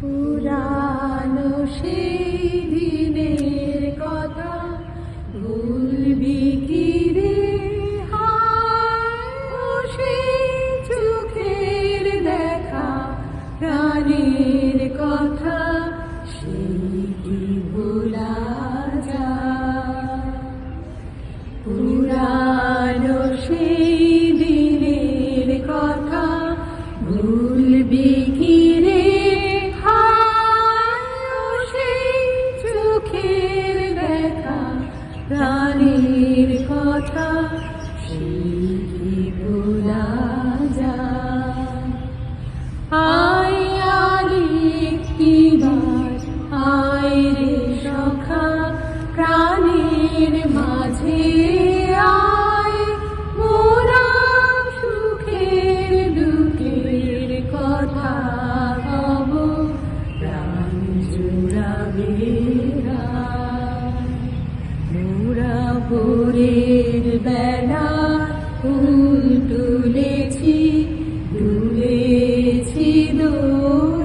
পুরানো সেই দিনের কথা ভুলবি কি রে দেখা প্রাণের কথা ভোলা যায়। আয় আরেকটিবার আয় রে সখা, প্রাণের মাঝে আয়। মোরা সুখের দুঃখের কথা হব প্রাণ জুড়াবে। দুপুরের বেলা ফুল তুলেছি তুলেছি দোল।